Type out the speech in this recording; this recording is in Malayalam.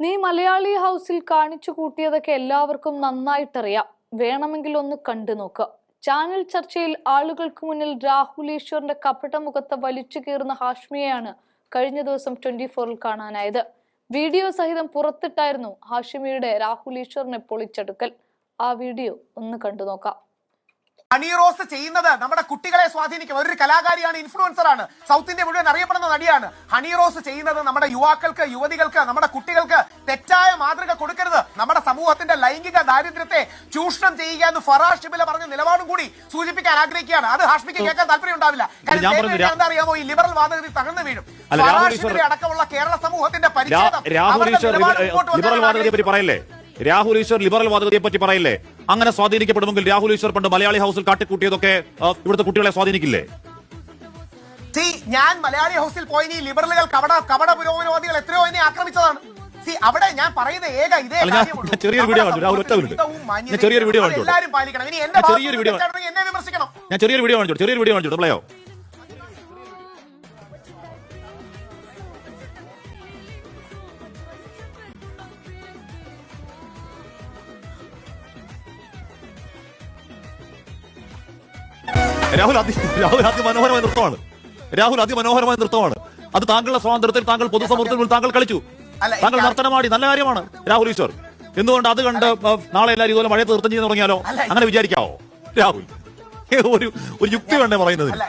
നീ മലയാളി ഹൗസിൽ കാണിച്ചു കൂട്ടിയതൊക്കെ എല്ലാവർക്കും നന്നായിട്ടറിയാം. വേണമെങ്കിൽ ഒന്ന് കണ്ടു നോക്കുക ചാനൽ ചർച്ചയിൽ ആളുകൾക്ക് മുന്നിൽ രാഹുൽ ഈശ്വറിന്റെ കപട മുഖത്ത് വലിച്ചു കീറുന്ന ഹാഷ്മിയെയാണ് കഴിഞ്ഞ ദിവസം ട്വന്റി ഫോറിൽ കാണാനായത്. വീഡിയോ സഹിതം പുറത്തിട്ടായിരുന്നു ഹാഷിമിയുടെ രാഹുൽ ഈശ്വറിനെ പൊളിച്ചെടുക്കൽ. ആ വീഡിയോ ഒന്ന് കണ്ടു നോക്കാം. ഹണി റോസ് ചെയ്യുന്നത് നമ്മുടെ കുട്ടികളെ സ്വാധീനിക്കും. ഒരു കലാകാരിയാണ് ഇൻഫ്ലുവൻസർ ആണ് സൗത്ത് ഇന്ത്യ മുഴുവൻ അറിയപ്പെടുന്ന നടിയാണ് ഹണി റോസ് ചെയ്യുന്നത് നമ്മുടെ യുവാക്കൾക്ക് യുവതികൾക്ക് നമ്മുടെ കുട്ടികൾക്ക് തെറ്റായ മാതൃക കൊടുക്കരുത്. നമ്മുടെ സമൂഹത്തിന്റെ ലൈംഗിക ദാരിദ്ര്യത്തെ ചൂഷണം ചെയ്യുക എന്ന് ഫറാഷ് ഷിബില പറഞ്ഞ നിലപാടും കൂടി സൂചിപ്പിക്കാൻ ആഗ്രഹിക്കുകയാണ്. അത് ഹാഷ്മിക്ക് കേൾക്കാൻ താല്പര്യം ഉണ്ടാവില്ല. എന്താ അറിയാമോ? ഈ ലിബറൽ വാദഗതി തകർന്നു വീഴും. ഫറാഷ് ഷിബിലെ അടക്കമുള്ള കേരള സമൂഹത്തിന്റെ പരിചയം പരിച്ഛേദം ലിബറൽ വാദഗതിയെ പറ്റി പറയല്ലേ? രാഹുൽ ഈശ്വർ ലിബറൽ വാദഗതിയെ പറ്റി പറയില്ലേ? അങ്ങനെ സ്വാധീനിക്കപ്പെടുമെങ്കിൽ രാഹുൽ ഈശ്വർ പണ്ട് മലയാളി ഹൗസിൽ കാട്ടിക്കൂട്ടിയതൊക്കെ ഇവിടുത്തെ കുട്ടികളെ സ്വാധീനിക്കില്ലേ? സി ഞാൻ മലയാളി ഹൗസിൽ പോയി ലിബറലുകൾ കവട കവട പുരോഗമനവാദികൾ എത്രയോ എന്നെ ആക്രമിച്ചതാണ്. സി അവിടെ ഞാൻ പറയുന്ന ഏക ഇതേ ചെറിയൊരു വീഡിയോ ചെറിയൊരു വീഡിയോ എല്ലാവരും പാലിക്കണം. ഇനി എന്റെ ചെറിയൊരു വീഡിയോ തെറ്റാണെങ്കിൽ എന്നെ വിമർശിക്കണം. ഞാൻ ചെറിയൊരു വീഡിയോ കാണിച്ചോ ചെറിയൊരു വീഡിയോ കാണിച്ചു പ്ലേയോ രാഹുൽ അതി രാഹുൽ അതിമനോഹരമായ നൃത്തമാണ്. രാഹുൽ അതിമനോഹരമായ നൃത്തമാണ്. അത് താങ്കളുടെ സ്വാതന്ത്ര്യത്തിൽ താങ്കൾ പൊതുസമൂഹത്തിൽ താങ്കൾ കളിച്ചു. താങ്കൾ നർത്തനമാടി. നല്ല കാര്യമാണ് രാഹുൽ ഈശ്വർ. എന്തുകൊണ്ട് അത് കണ്ട് നാളെ എല്ലാവരും ഇതുപോലെ മഴയത്ത് നൃത്തം ചെയ്യാൻ തുടങ്ങിയാലോ? അങ്ങനെ വിചാരിക്കാവോ? രാഹുൽ. ഒരു ഒരു യുക്തി വേണ്ടേ പറയുന്നതിന്? അല്ല